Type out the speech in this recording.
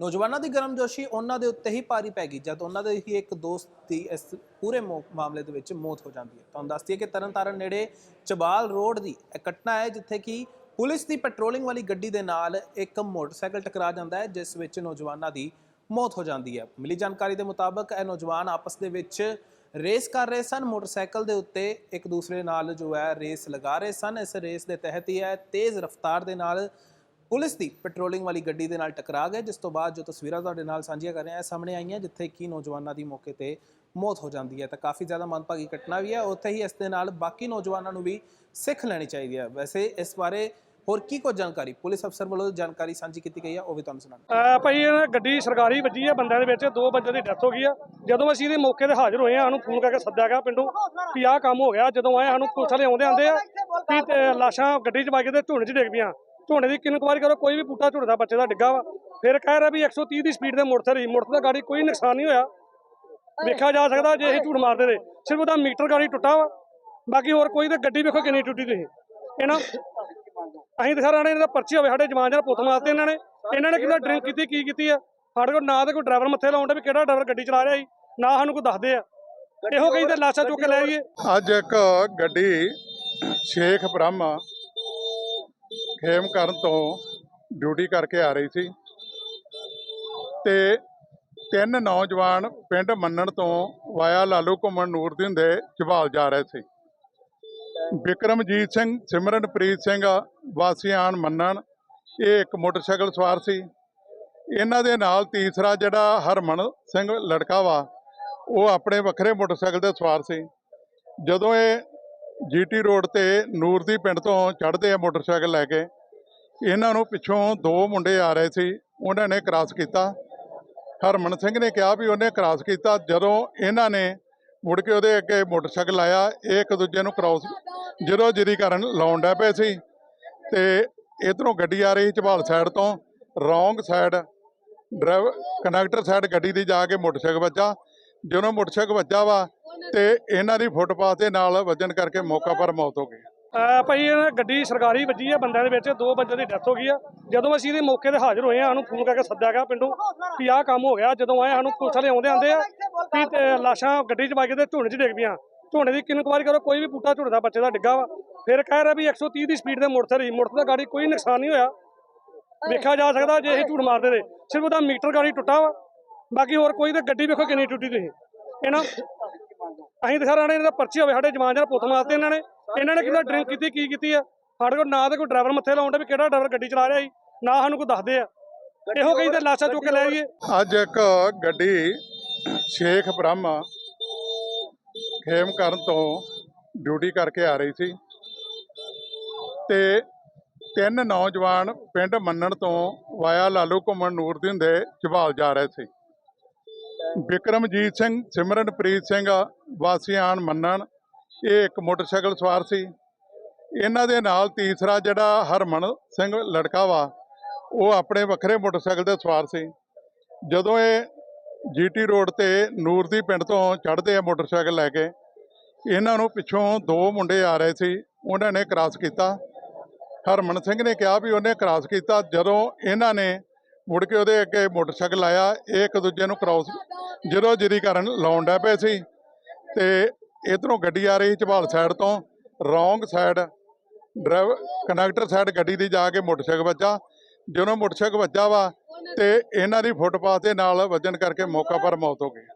ਨੌਜਵਾਨਾਂ ਦੀ ਗਰਮਜੋਸ਼ੀ ਉਹਨਾਂ ਦੇ ਉੱਤੇ ਹੀ ਭਾਰੀ ਪੈ ਗਈ, ਜਦ ਉਹਨਾਂ ਦੇ ਹੀ ਇੱਕ ਦੋਸਤ ਦੀ ਇਸ ਪੂਰੇ ਮੌ- ਮਾਮਲੇ ਦੇ ਵਿੱਚ ਮੌਤ ਹੋ ਜਾਂਦੀ ਹੈ। ਤੁਹਾਨੂੰ ਦੱਸਦੀ ਹੈ ਕਿ ਤਰਨਤਾਰਨ ਨੇੜੇ ਚਬਾਲ ਰੋਡ ਦੀ ਇਹ ਘਟਨਾ ਹੈ, ਜਿੱਥੇ ਕਿ ਪੁਲਿਸ ਦੀ ਪੈਟਰੋਲਿੰਗ ਵਾਲੀ ਗੱਡੀ ਦੇ ਨਾਲ ਇੱਕ ਮੋਟਰਸਾਈਕਲ ਟਕਰਾ ਜਾਂਦਾ ਹੈ, ਜਿਸ ਵਿੱਚ ਨੌਜਵਾਨਾਂ ਦੀ ਮੌਤ ਹੋ ਜਾਂਦੀ ਹੈ। ਮਿਲੀ ਜਾਣਕਾਰੀ ਦੇ ਮੁਤਾਬਕ ਇਹ ਨੌਜਵਾਨ ਆਪਸ ਦੇ ਵਿੱਚ ਰੇਸ ਕਰ ਰਹੇ ਸਨ। ਮੋਟਰਸਾਈਕਲ ਦੇ ਉੱਤੇ ਇੱਕ ਦੂਸਰੇ ਨਾਲ ਜੋ ਹੈ ਰੇਸ ਲਗਾ ਰਹੇ ਸਨ। ਇਸ ਰੇਸ ਦੇ ਤਹਿਤ ਹੀ ਹੈ ਤੇਜ਼ ਰਫ਼ਤਾਰ ਦੇ ਨਾਲ ਪੁਲਿਸ ਦੀ ਪੈਟਰੋਲਿੰਗ ਵਾਲੀ ਗੱਡੀ ਦੇ ਨਾਲ ਟਕਰਾ ਗਏ, ਜਿਸ ਤੋਂ ਬਾਅਦ ਜੋ ਤਸਵੀਰਾਂ ਤੁਹਾਡੇ ਨਾਲ ਸਾਂਝੀਆਂ ਕਰ ਰਹੇ ਹਾਂ ਇਹ ਸਾਹਮਣੇ ਆਈਆਂ, ਜਿੱਥੇ ਕਿ ਨੌਜਵਾਨਾਂ ਦੀ ਮੌਕੇ ਤੇ ਮੌਤ ਹੋ ਜਾਂਦੀ ਹੈ। ਤਾਂ ਕਾਫੀ ਜ਼ਿਆਦਾ ਮੰਦਭਾਗੀ ਘਟਨਾ ਵੀ ਹੈ, ਉੱਥੇ ਹੀ ਇਸ ਦੇ ਨਾਲ ਬਾਕੀ ਨੌਜਵਾਨਾਂ ਨੂੰ ਵੀ ਸਿੱਖ ਲੈਣੀ ਚਾਹੀਦੀ ਹੈ। ਵੈਸੇ ਇਸ ਬਾਰੇ ਹੋਰ ਕੀ ਕੋਈ ਜਾਣਕਾਰੀ? ਪੁਲਿਸ ਅਫਸਰ ਵੱਲੋਂ ਜਾਣਕਾਰੀ ਸਾਂਝੀ ਕੀਤੀ ਗਈ ਹੈ, ਉਹ ਵੀ ਤੁਹਾਨੂੰ ਸੁਣਾਉਂਦੇ ਭਾਈ, ਇਹ ਗੱਡੀ ਸਰਕਾਰੀ ਵੱਜੀ ਆ ਬੰਦਿਆਂ ਦੇ ਵਿੱਚ, ਦੋ ਬੰਦਿਆਂ ਦੀ ਡੈਥ ਹੋ ਗਈ ਆ। ਜਦੋਂ ਅਸੀਂ ਇਹਦੇ ਮੌਕੇ ਤੇ ਹਾਜ਼ਰ ਹੋਏ ਆ ਸਾਨੂੰ ਫੋਨ ਕਰਕੇ ਸੱਦਿਆ ਗਿਆ ਪਿੰਡੋਂ ਵੀ ਆਹ ਕੰਮ ਹੋ ਗਿਆ। ਜਦੋਂ ਆਏ, ਸਾਨੂੰ ਪੁਲਿਸ ਵਾਲੇ ਆਉਂਦੇ ਆਂਦੇ ਆ, ਵੀ ਲਾਸ਼ਾਂ ਗੱਡੀ 'ਚ ਪਾ ਕੇ ਤੇ ਝੋਨੇ 'ਚ ਡਿੱਗ ਪਈਆਂ। ਝੋਨੇ ਦੀ ਕਿੰਨ ਕੁ ਕਰੋ, ਕੋਈ ਵੀ ਬੂਟਾ ਝੋਨੇ ਦਾ ਬੱਚੇ ਦਾ ਡਿੱਗਾ ਵਾ। ਫਿਰ ਕਹਿ ਰਿਹਾ ਵੀ 130 ਦੀ ਸਪੀਡ ਦੇ ਮੋਟਰਸਾਈਕਲ ਸੀ, ਮੋਟਰਸਾਈਕਲ ਗਾੜੀ ਕੋਈ ਨੁਕਸਾਨ ਨਹੀਂ ਹੋਇਆ। ਵੇਖਿਆ ਜਾ ਸਕਦਾ ਜੇ ਇਹ ਝੂਠ ਮਾਰਦੇ ਤੇ ਸਿਰਫ ਉਹਦਾ ਮੀਟਰ ਗਾੜੀ ਟੁੱਟਾ ਵਾ। ਬਾਕੀ ਹੋਰ ਕੋਈ ਤੇ ਗੱਡੀ ਵੇਖੋ ਕਿੰਨੀ ਟੁੱਟੀ ਤੁਸੀਂ। ਇਹਨਾਂ ਅਸੀਂ ਤਾਂ ਸਾਰਾ ਇਹਨਾਂ ਦਾ ਪਰਚੀ ਹੋਵੇ, ਸਾਡੇ ਜਵਾਨ ਜਨ ਪੁੱਤ ਮਾਰਤੇ ਇਹਨਾਂ ਨੇ। ਇਹਨਾਂ ਨੇ ਕਿੰਨਾ ਡਰਿੰਕ ਕੀਤੀ, ਕੀ ਕੀਤੀ ਆ? ਸਾਡੇ ਕੋਲ ਨਾ ਤੇ ਕੋਈ ਡਰਾਈਵਰ ਮੱਥੇ ਲਾਉਂਦਾ ਵੀ ਕਿਹੜਾ ਡਰਾਈਵਰ ਗੱਡੀ ਚਲਾ ਰਿਹਾ ਸੀ, ਨਾ ਸਾਨੂੰ ਕੋਈ ਦੱਸਦੇ ਆ। ਇਹੋ ਕਹੀ ਤੇ ਲਾਸ਼ਾਂ ਚੁੱਕ ਕੇ ਲੈ ਆਈਏ। ਅੱਜ ਇੱਕ ਗੱਡੀ ਸ਼ੇਖ ਬ੍ਰਹਮ ਖੇਮ ਕਰਨ ਤੋਂ ਡਿਊਟੀ ਕਰਕੇ ਆ ਰਹੀ ਸੀ। ਤੇ ਤਿੰਨ ਨੌਜਵਾਨ ਪਿੰਡ ਮੰਨਣ ਤੋਂ ਵਾਇਆ ਲਾਲੂ ਘੁੰਮਣ ਨੂਰਦੀਨ ਦੇ ਝਬਾਲ ਜਾ ਰਹੇ ਸੀ। ਵਿਕਰਮਜੀਤ ਸਿੰਘ, ਸਿਮਰਨਪ੍ਰੀਤ ਸਿੰਘ ਵਾਸੀਆਂ ਮੰਨਣ, ਇਹ ਇੱਕ ਮੋਟਰਸਾਈਕਲ ਸਵਾਰ ਸੀ। ਇਹਨਾਂ ਦੇ ਨਾਲ ਤੀਸਰਾ ਜਿਹੜਾ ਹਰਮਨ ਸਿੰਘ ਲੜਕਾ ਵਾ, ਉਹ ਆਪਣੇ ਵੱਖਰੇ ਮੋਟਰਸਾਈਕਲ ਤੇ ਸਵਾਰ ਸੀ। ਜਦੋਂ ਇਹ ਜੀਟੀ ਰੋਡ ਤੇ ਨੂਰਦੀ ਪਿੰਡ ਤੋਂ ਚੜ੍ਹਦੇ ਆ ਮੋਟਰਸਾਈਕਲ ਲੈ ਕੇ। ਇਹਨਾਂ ਨੂੰ ਪਿੱਛੋਂ ਦੋ ਮੁੰਡੇ ਆ ਰਹੇ ਸੀ, ਉਹਨਾਂ ਨੇ ਕ੍ਰਾਸ ਕੀਤਾ। ਹਰਮਨ ਸਿੰਘ ਨੇ ਕਿਹਾ ਵੀ ਉਹਨੇ ਕ੍ਰਾਸ ਕੀਤਾ। ਜਦੋਂ ਇਹਨਾਂ ਨੇ ਮੁੜ ਕੇ ਉਹਦੇ ਅੱਗੇ ਮੋਟਰਸਾਈਕਲ ਆਇਆ ਇਹ ਇੱਕ ਦੂਜੇ ਨੂੰ ਕ੍ਰਾਸ ਜਦੋਂ ਜਿਰੀ ਕਰਨ ਲਾਉਣ ਡੈ ਪਏ ਸੀ। ਤੇ ਇਧਰੋਂ ਗੱਡੀ ਆ ਰਹੀ ਝਬਾਲ ਸਾਈਡ ਤੋਂ wrong side drive connector side ਗੱਡੀ ਦੀ ਜਾ ਕੇ ਮੋਟਰਸਾਈਕਲ ਵੱਜਾ। ਜਦੋਂ ਮੋਟਰਸਾਈਕਲ ਵੱਜਾ ਵਾ ਤੇ ਇਹਨਾਂ ਦੀ ਫੁੱਟਪਾਥ ਦੇ ਨਾਲ ਵੱਜਣ ਕਰਕੇ ਮੌਕਾ ਪਰ ਮੌਤ ਹੋ ਗਈ। ਆ ਭਾਈ, ਇਹ ਗੱਡੀ ਸਰਕਾਰੀ ਵੱਜੀ ਆ ਬੰਦਿਆਂ ਦੇ ਵਿੱਚ, ਦੋ ਬੰਦਿਆਂ ਦੀ ਡੈਥ ਹੋ ਗਈ ਆ। ਜਦੋਂ ਅਸੀਂ ਇਹਦੇ ਮੌਕੇ ਤੇ ਹਾਜ਼ਰ ਹੋਏ ਆ, ਸਾਨੂੰ ਫੋਨ ਕਰਕੇ ਸੱਦਿਆ ਗਿਆ ਪਿੰਡੋਂ ਵੀ ਆਹ ਕੰਮ ਹੋ ਗਿਆ। ਜਦੋਂ ਆਏ, ਸਾਨੂੰ ਪੁਲਿਸ ਵਾਲੇ ਆਉਂਦੇ ਆਂਦੇ ਆ ਵੀ ਤੇ ਲਾਸ਼ਾਂ ਗੱਡੀ 'ਚ ਪਾ ਕੇ ਤੇ ਝੋਨੇ 'ਚ ਡਿੱਗ ਪਈਆਂ। ਝੋਨੇ ਦੀ ਕਿੰਨ ਕੁ ਕਰੋ, ਕੋਈ ਵੀ ਬੂਟਾ ਝੋਨੇ ਦਾ ਬੱਚੇ ਦਾ ਡਿੱਗਾ ਵਾ। ਫਿਰ ਕਹਿ ਰਿਹਾ ਵੀ 130 ਦੀ ਸਪੀਡ ਦੇ ਮੋਟਰਸਾਈਕਲ ਸੀ ਦਾ ਗਾੜੀ ਕੋਈ ਨੁਕਸਾਨ ਨਹੀਂ ਹੋਇਆ। ਵੇਖਿਆ ਜਾ ਸਕਦਾ ਜੇ ਇਹ ਝੂਠ ਮਾਰਦੇ ਤੇ ਸਿਰਫ ਉਹਦਾ ਮੀਟਰ ਗਾੜੀ ਟੁੱਟਾ ਵਾ। ਬਾਕੀ ਹੋਰ ਕੋਈ ਤੇ ਗੱਡੀ ਵੇਖੋ ਕਿੰਨੀ ਟੁੱਟੀ ਤੁਸੀਂ। ਇਹਨਾਂ ਅਸੀਂ ਤਾਂ ਸਾਰਾ ਇਹਨਾਂ ਦਾ ਪਰਚੀ ਹੋਵੇ, ਸਾਡੇ ਜਵਾਨ ਜਨ ਪੁੱਤ ਮਾਰਤੇ ਇਹਨਾਂ ਨੇ। ਇਹਨਾਂ ਨੇ ਕਿੰਨਾ ਡਰਿੰਕ ਕੀਤੀ, ਕੀ ਕੀਤੀ ਆ? ਸਾਡੇ ਕੋਲ ਨਾ ਤੇ ਕੋਈ ਡਰਾਈਵਰ ਮੱਥੇ ਲਾਉਂਦਾ ਵੀ ਕਿਹੜਾ ਡਰਾਈਵਰ ਗੱਡੀ ਚਲਾ ਰਿਹਾ ਸੀ, ਨਾ ਸਾਨੂੰ ਕੋਈ ਦੱਸਦੇ ਆ। ਇਹੋ ਕਹੀ ਤੇ ਲਾਸ਼ਾਂ ਚੁੱਕ ਕੇ ਲੈ ਆਈਏ। ਅੱਜ ਇੱਕ ਗੱਡੀ ਸ਼ੇਖ ਬ੍ਰਹਮ ਖੇਮ ਕਰਨ ਤੋਂ ਡਿਊਟੀ ਕਰਕੇ ਆ ਰਹੀ ਸੀ ਤੇ ਤਿੰਨ ਨੌਜਵਾਨ ਪਿੰਡ ਮੰਨਣ ਤੋਂ ਵਾਇਆ ਲਾਲੂ ਘੁੰਮਣ ਨੂਰਦੀਨ ਦੇ ਜਵਾਲ ਜਾ ਰਹੇ ਸੀ। ਵਿਕਰਮਜੀਤ ਸਿੰਘ, ਸਿਮਰਨਪ੍ਰੀਤ ਸਿੰਘ ਵਾਸੀਆਣ ਮੰਨਣ। ਇਹ ਇੱਕ ਮੋਟਰਸਾਈਕਲ ਸਵਾਰ ਸੀ। ਇਹਨਾਂ ਦੇ ਨਾਲ ਤੀਸਰਾ ਜਿਹੜਾ ਹਰਮਨ ਸਿੰਘ ਲੜਕਾ ਵਾ, ਉਹ ਆਪਣੇ ਵੱਖਰੇ ਮੋਟਰਸਾਈਕਲ ਤੇ ਸਵਾਰ ਸੀ। ਜਦੋਂ ਇਹ ਜੀਟੀ ਰੋਡ ਤੇ ਨੂਰਦੀ ਪਿੰਡ ਤੋਂ ਚੜ੍ਹਦੇ ਆ ਮੋਟਰਸਾਈਕਲ ਲੈ ਕੇ, ਇਹਨਾਂ ਨੂੰ ਪਿੱਛੋਂ ਦੋ ਮੁੰਡੇ ਆ ਰਹੇ ਸੀ, ਉਹਨਾਂ ਨੇ ਕ੍ਰਾਸ ਕੀਤਾ। ਹਰਮਨ ਸਿੰਘ ਨੇ ਕਿਹਾ ਵੀ ਉਹਨੇ ਕ੍ਰਾਸ ਕੀਤਾ। ਜਦੋਂ ਇਹਨਾਂ ਨੇ ਮੁੜ ਕੇ ਉਹਦੇ ਅੱਗੇ ਮੋਟਰਸਾਈਕਲ ਆਇਆ, ਇਹ ਇੱਕ ਦੂਜੇ ਨੂੰ ਕ੍ਰਾਸ ਜਦੋਂ ਜਿਰੀ ਕਰਨ ਲਾਉਣ ਡੈ ਪਏ ਸੀ ਤੇ ਇਧਰੋਂ ਗੱਡੀ ਆ ਰਹੀ ਝਬਾਲ ਸਾਈਡ ਤੋਂ wrong side drive conductor side ਗੱਡੀ ਦੀ ਜਾ ਕੇ ਮੋਟਰਸਾਈਕਲ ਵੱਜਾ, ਜਦੋਂ ਮੋਟਰਸਾਈਕਲ ਵੱਜਾ ਵਾ ਤੇ ਇਹਨਾਂ ਦੀ ਫੁੱਟਪਾਥ ਦੇ ਨਾਲ ਵੱਜਣ ਕਰਕੇ ਮੌਕਾ ਪਰ ਮੌਤ ਹੋ ਗਈ।